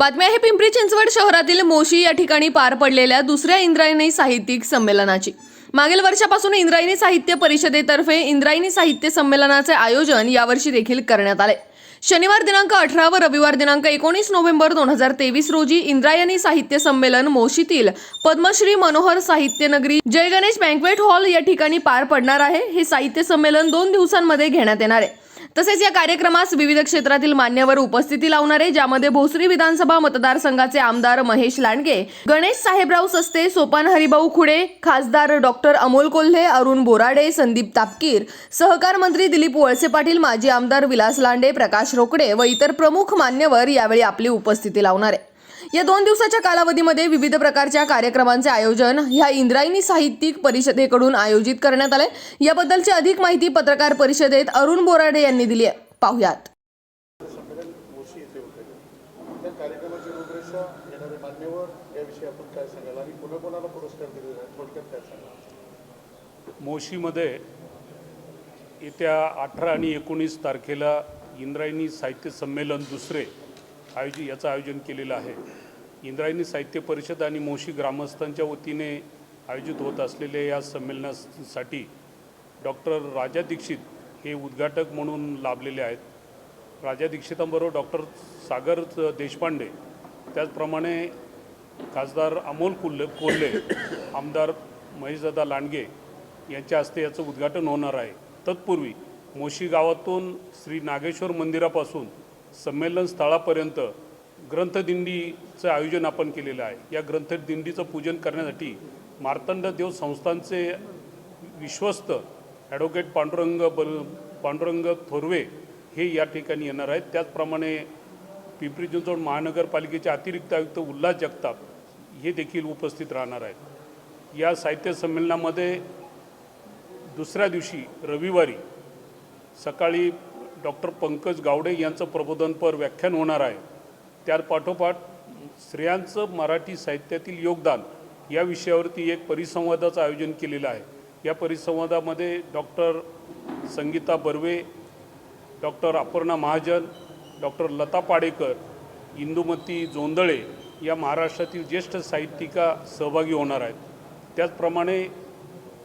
बातमी आहे पिंपरी चिंचवड शहरातील मोशी या ठिकाणी पार पडलेल्या दुसऱ्या इंद्रायणी साहित्यिक संमेलनाची. मागील वर्षापासून इंद्रायणी साहित्य परिषदेतर्फे इंद्रायणी साहित्य संमेलनाचे आयोजन यावर्षी देखील करण्यात आले. शनिवार दिनांक अठरा व रविवार दिनांक एकोणीस नोव्हेंबर दोन हजार तेवीस रोजी इंद्रायणी साहित्य संमेलन मोशीतील पद्मश्री मनोहर साहित्य नगरी जयगणेश बँकवेट हॉल या ठिकाणी पार पडणार आहे. हे साहित्य संमेलन दोन दिवसांमध्ये घेण्यात येणार आहे. तसेच या कार्यक्रमास विविध क्षेत्रातील मान्यवर उपस्थिती लावणारे ज्यामध्ये भोसरी विधानसभा मतदारसंघाचे आमदार महेश लांडगे गणेश साहेबराव सस्ते सोपान हरिभाऊ खुडे खासदार डॉक्टर अमोल कोल्हे अरुण बोराडे संदीप तापकीर सहकार मंत्री दिलीप वळसे पाटील माजी आमदार विलास लांडे प्रकाश रोकडे व इतर प्रमुख मान्यवर यावेळी आपली उपस्थिती लावणार. आहे या दोन दिवसाच्या कालावधीमध्ये विविध प्रकारच्या कार्यक्रमांचे आयोजन ह्या इंद्रायणी साहित्यिक परिषदेकडून आयोजित करण्यात आले याबद्दलची अधिक माहिती पत्रकार परिषदेत अरुण बोराडे यांनी दिली आहे. पाहुयात. मोशीमध्ये येत्या अठरा आणि एकोणीस तारखेला इंद्रायणी साहित्य संमेलन दुसरे आयोजित याचं आयोजन केलेलं आहे. इंद्रायणी साहित्य परिषद आणि मोशी ग्रामस्थांच्या वतीने आयोजित होत असलेल्या या संमेलनासाठी डॉक्टर राजा दीक्षित हे उद्घाटक म्हणून लाभलेले आहेत. राजा दीक्षितांबरोबर डॉक्टर सागर देशपांडे त्याचप्रमाणे खासदार अमोल कुल्ले कोल्हे आमदार महेशदादा लांडगे यांच्या हस्ते याचं उद्घाटन होणार आहे. तत्पूर्वी मोशी गावातून श्री नागेश्वर मंदिरापासून संमेलन स्थळापर्यंत ग्रंथदिंडीचं आयोजन आपण केलेलं आहे. या ग्रंथदिंडीचं पूजन करण्यासाठी मार्तंड देव संस्थांचे विश्वस्त ॲडव्होकेट पांडुरंग बल पांडुरंग थोरवे हे या ठिकाणी येणार आहेत. त्याचप्रमाणे पिंपरी चिंचवड महानगरपालिकेचे अतिरिक्त आयुक्त उल्हास जगताप हे देखील उपस्थित राहणार आहेत. या साहित्य संमेलनामध्ये दुसऱ्या दिवशी रविवारी सकाळी डॉक्टर पंकज गावडे यांचं प्रबोधनपर व्याख्यान होणार आहे. त्यात पाठोपाठ स्त्रियांचं मराठी साहित्यातील योगदान या विषयावरती एक परिसंवादाचं आयोजन केलेलं आहे. या परिसंवादामध्ये doctor Sangeeta Barve doctor Aparna Mahajan doctor Lata Padekar Indumati Jondhale या महाराष्ट्रातील ज्येष्ठ साहित्यिका सहभागी होणार आहेत. त्याचप्रमाणे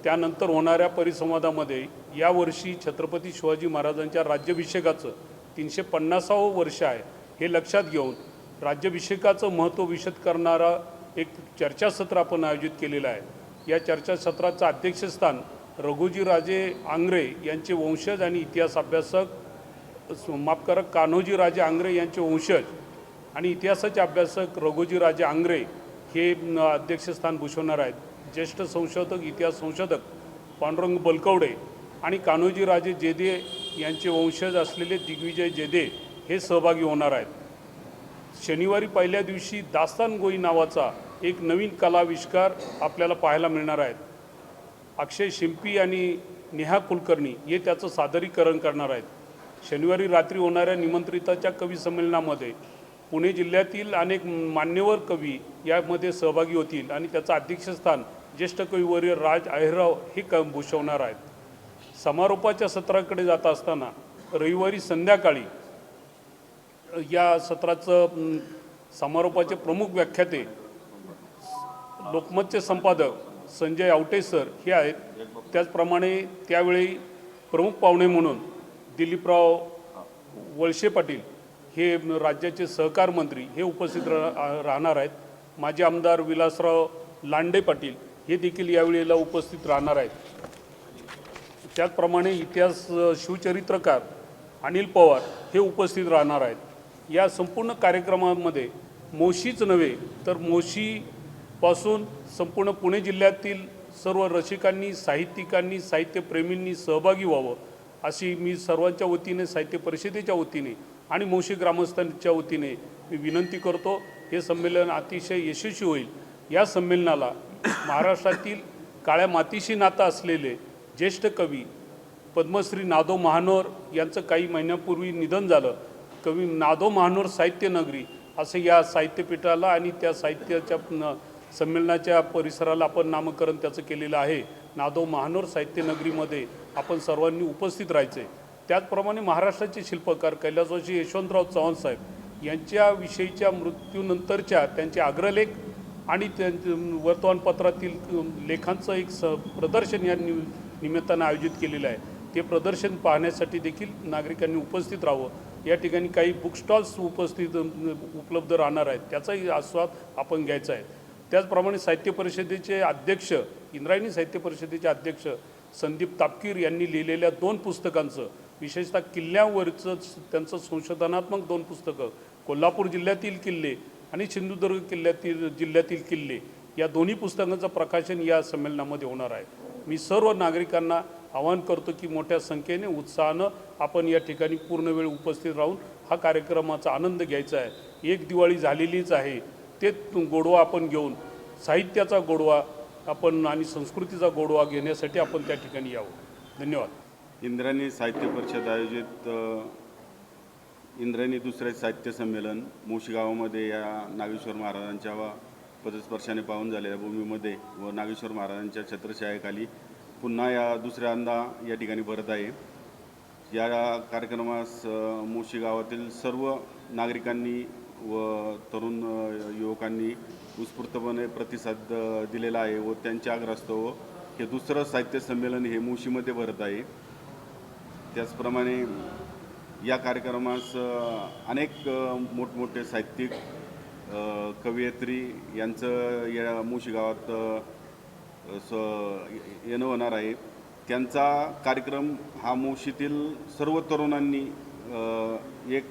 त्यानंतर होणाऱ्या परिसंवादामध्ये यावर्षी छत्रपती शिवाजी महाराजांच्या राज्याभिषेकाचं तीनशे पन्नासावं वर्ष आहे. हे लक्षात घेऊन राज्याभिषेकाचं महत्त्व विशद करणारा एक चर्चासत्र आपण आयोजित केलेलं आहे. या चर्चासत्राचं अध्यक्षस्थान रघुजी राजे आंग्रे यांचे वंशज आणि इतिहास अभ्यासक मापकारक माफ करा कान्होजी राजे आंग्रे यांचे वंशज आणि इतिहासाचे अभ्यासक रघुजी राजे आंग्रे हे अध्यक्षस्थान भूषवणार आहेत. ज्येष्ठ संशोधक इतिहास संशोधक पांडुरंग बलकवडे आणि कान्होजी राजे जेदे यांचे वंशज असलेले दिग्विजय जेदे हे सहभागी होणार आहेत. शनिवारी पहिल्या दिवशी दास्तान गोई नावाचा एक नवीन कलाविष्कार आपल्याला पाहायला मिळणार आहेत. अक्षय शिंपी आणि नेहा कुलकर्णी हे त्याचं सादरीकरण करणार आहेत. शनिवारी रात्री होणाऱ्या निमंत्रिताच्या कवी संमेलनामध्ये पुणे जिल्ह्यातील अनेक मान्यवर कवी यामध्ये सहभागी होतील आणि त्याचं अध्यक्षस्थान ज्येष्ठ कवीवर्य राज अहिरराव हे क भूषवणार आहेत. समारोपाच्या सत्राकडे जात असताना रविवारी संध्याकाळी या सत्राचं समारोपाचे प्रमुख व्याख्याते लोकमतचे संपादक संजय आवटे सर हे आहेत. त्याचप्रमाणे त्यावेळी प्रमुख पाहुणे म्हणून दिलीपराव वळशे पाटील हे राज्याचे सहकार मंत्री हे उपस्थित रा राहणार आहेत. माजी आमदार विलासराव लांडे पाटील हे देखील यावेळेला उपस्थित राहणार आहेत. त्याचप्रमाणे इतिहास शिवचरित्रकार अनिल पवार हे उपस्थित राहणार आहेत. या संपूर्ण कार्यक्रमामध्ये मोशीच नव्हे तर मोशीपासून संपूर्ण पुणे जिल्ह्यातील सर्व रसिकांनी साहित्यिकांनी साहित्यप्रेमींनी सहभागी व्हावं अशी मी सर्वांच्या वतीने साहित्य परिषदेच्या वतीने आणि मोशी ग्रामस्थांच्या वतीने मी विनंती करतो. हे संमेलन अतिशय यशस्वी होईल. या संमेलनाला महाराष्ट्रातील काळ्या मातीशी नातं असलेले ज्येष्ठ कवी पद्मश्री नादो महानोर यांचं काही महिन्यापूर्वी निधन झालं. कवी नादो महानोर साहित्य नगरी असं या साहित्यपीठाला आणि त्या साहित्याच्या न- संमेलनाच्या परिसराला आपण नामकरण त्याचं केलेलं आहे. नादो महानोर साहित्य नगरीमध्ये आपण सर्वांनी उपस्थित राहायचे त्याचप्रमाणे महाराष्ट्राचे शिल्पकार कैलासवासी यशवंतराव चव्हाण साहेब यांच्याविषयीच्या मृत्यूनंतरच्या त्यांचे अग्रलेख आणि वर्तमानपत्रातील लेखांचं एक स प्रदर्शन या नि निमित्तानं आयोजित केलेलं आहे. ते प्रदर्शन पाहण्यासाठी देखील नागरिकांनी उपस्थित राहावं. या ठिकाणी काही बुक स्टॉल्स उपस्थित उपलब्ध राहणार आहेत. त्याचाही आस्वाद आपण घ्यायचा आहे. त्याचप्रमाणे साहित्य परिषदेचे अध्यक्ष इंद्रायणी साहित्य परिषदेचे अध्यक्ष संदीप तापकीर यांनी लिहिलेल्या दोन पुस्तकांचं विशेषतः किल्ल्यावरचं त्यांचं संशोधनात्मक दोन पुस्तकं कोल्हापूर जिल्ह्यातील किल्ले आणि सिंधुदुर्ग किल्ल्यातील जिल्ह्यातील किल्ले या दोन्ही पुस्तकांचं प्रकाशन या संमेलनामध्ये होणार आहे. मी सर्व नागरिकांना आवाहन करतो की मोठ्या संख्येने उत्साहानं आपण या ठिकाणी पूर्ण वेळ उपस्थित राहून हा कार्यक्रमाचा आनंद घ्यायचा आहे. एक दिवाळी झालेलीच आहे. ते गोडवा आपण घेऊन साहित्याचा गोडवा आपण आणि संस्कृतीचा गोडवा घेण्यासाठी आपण त्या ठिकाणी यावं. धन्यवाद. इंद्रायणी साहित्य परिषद आयोजित अ, इंद्रायणी दुसरे साहित्य संमेलन मुशीगावामध्ये या नागेश्वर महाराजांच्या पदस्पर्शाने पाहून झालेल्या भूमीमध्ये व नागेश्वर महाराजांच्या छत्रछायाखाली पुन्हा या दुसऱ्यांदा या ठिकाणी भरत आहे. या कार्यक्रमास अ, मोशी गावातील सर्व नागरिकांनी व तरुण युवकांनी उत्स्फूर्तपणे प्रतिसाद दिलेला आहे व त्यांच्या आग्रस्तव हे दुसरं साहित्य संमेलन हे मुशीमध्ये भरत आहे. त्याचप्रमाणे या कार्यक्रमास अनेक मोठमोठे साहित्यिक कवयित्री यांचं या मुशी गावात स येणं होणार आहे. त्यांचा कार्यक्रम हा मुशीतील सर्व तरुणांनी एक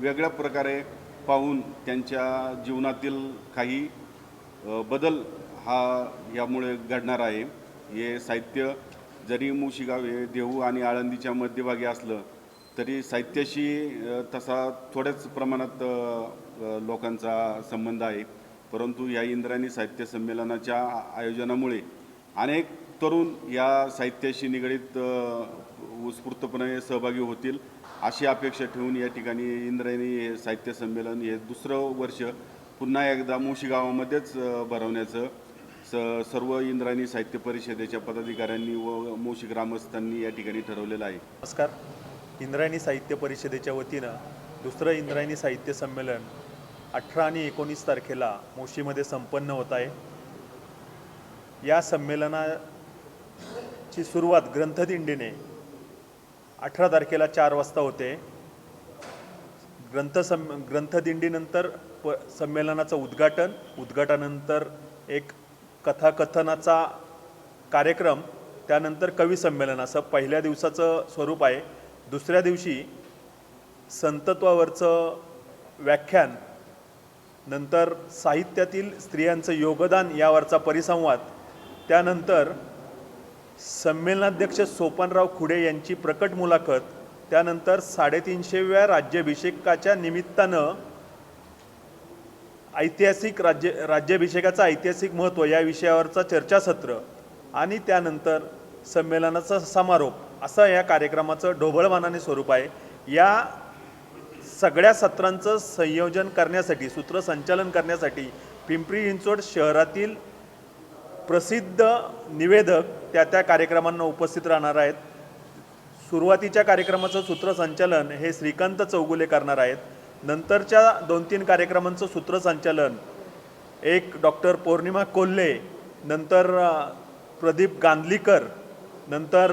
वेगळ्या प्रकारे पाहून त्यांच्या जीवनातील काही बदल हा यामुळे घडणार आहे. हे साहित्य जरी मुशिगाव हे देहू आणि आळंदीच्या मध्यभागी असलं तरी साहित्याशी तसा थोड्याच प्रमाणात लोकांचा संबंध आहे. परंतु या इंद्रायणी साहित्य संमेलनाच्या आयोजनामुळे अनेक तरुण या साहित्याशी निगडीत उत्स्फूर्तपणे सहभागी होतील अशी अपेक्षा ठेवून या ठिकाणी इंद्रायणी हे साहित्य संमेलन हे दुसरं वर्ष पुन्हा एकदा मुशी गावामध्येच भरवण्याचं स सर्व इंद्रायणी साहित्य परिषदेच्या पदाधिकाऱ्यांनी व मुशी ग्रामस्थांनी या ठिकाणी ठरवलेलं आहे. नमस्कार. इंद्रायणी साहित्य परिषदेच्या वतीनं दुसरं इंद्रायणी साहित्य संमेलन अठरा आणि एकोणीस तारखेला मोशीमध्ये संपन्न होत आहे. या संमेलनाची सुरुवात ग्रंथदिंडीने अठरा तारखेला चार वाजता होते. ग्रंथ सं ग्रंथदिंडीनंतर प संमेलनाचं उद्घाटन उद्घाटनानंतर एक कथाकथनाचा कार्यक्रम त्यानंतर कवी संमेलन असं पहिल्या दिवसाचं स्वरूप आहे. दुसऱ्या दिवशी संतत्वावरचं व्याख्यान नंतर साहित्यातील स्त्रियांचं योगदान यावरचा परिसंवाद त्यानंतर संमेलनाध्यक्ष सोपानराव खुडे यांची प्रकट मुलाखत त्यानंतर साडेतीनशेव्या राज्याभिषेकाच्या निमित्तानं ऐतिहासिक राज्य राज्याभिषेकाचं ऐतिहासिक महत्त्व या विषयावरचा चर्चासत्र आणि त्यानंतर संमेलनाचा समारोप असं या कार्यक्रमाचं ढोबळमानाने स्वरूप आहे. या सगळ्या सत्रांचं संयोजन करण्यासाठी सूत्रसंचालन करण्यासाठी पिंपरी चिंचवड शहरातील प्रसिद्ध निवेदक त्या त्या कार्यक्रमांना उपस्थित राहणार आहेत. सुरुवातीच्या कार्यक्रमाचं सूत्रसंचालन हे श्रीकांत चौगुले करणार आहेत. नंतरच्या दोन तीन कार्यक्रमांचं सूत्रसंचालन एक डॉक्टर पौर्णिमा कोल्हे नंतर प्रदीप गांधलीकर नंतर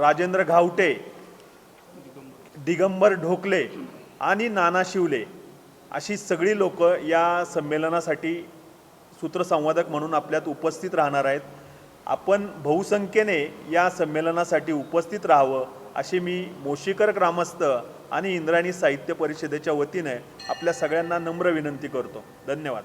राजेंद्र घावटे दिगंबर ढोकले आणि नाना शिवले अशी सगळी लोकं या संमेलनासाठी सूत्रसंवादक म्हणून आपल्यात उपस्थित राहणार आहेत. आपण बहुसंख्येने या संमेलनासाठी उपस्थित राहावं अशी मी मोशीकर ग्रामस्थ आणि इंद्रायणी साहित्य परिषदेच्या वतीने आपल्या सगळ्यांना नम्र विनंती करतो. धन्यवाद.